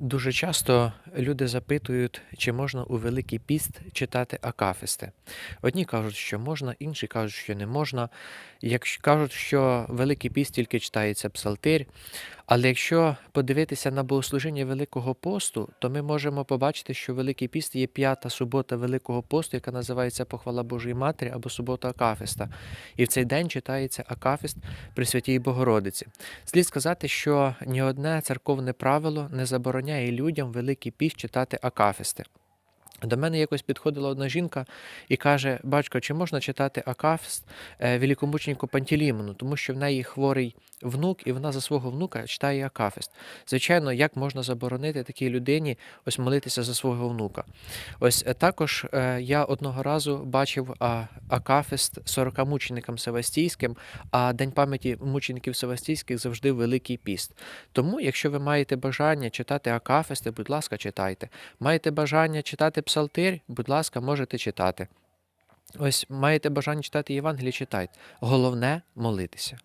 Дуже часто люди запитують, чи можна у Великий піст читати акафисти. Одні кажуть, що можна, інші кажуть, що не можна. Якщо кажуть, що Великий піст тільки читається псалтир. Але якщо подивитися на богослужіння Великого посту, то ми можемо побачити, що Великий піст є п'ята субота Великого посту, яка називається Похвала Божої Матері або субота Акафіста. І в цей день читається Акафіст при Святій Богородиці. Слід сказати, що ні одне церковне правило не забороняє людям Великий піст читати Акафисти. До мене якось підходила одна жінка і каже: Батько, чи можна читати Акафист е, великомученику Пантелеймону, тому що в неї хворий внук, і вона за свого внука читає Акафист. Звичайно, як можна заборонити такій людині ось молитися за свого внука? Ось е, також е, я одного разу бачив а, Акафист 40 мученикам Севастійським, а День пам'яті мучеників Севастійських завжди Великий піст. Тому, якщо ви маєте бажання читати Акафисти, будь ласка, читайте. Маєте бажання читати псалтир, будь ласка, можете читати. Ось маєте бажання читати Євангеліє, читайте. Головне молитися.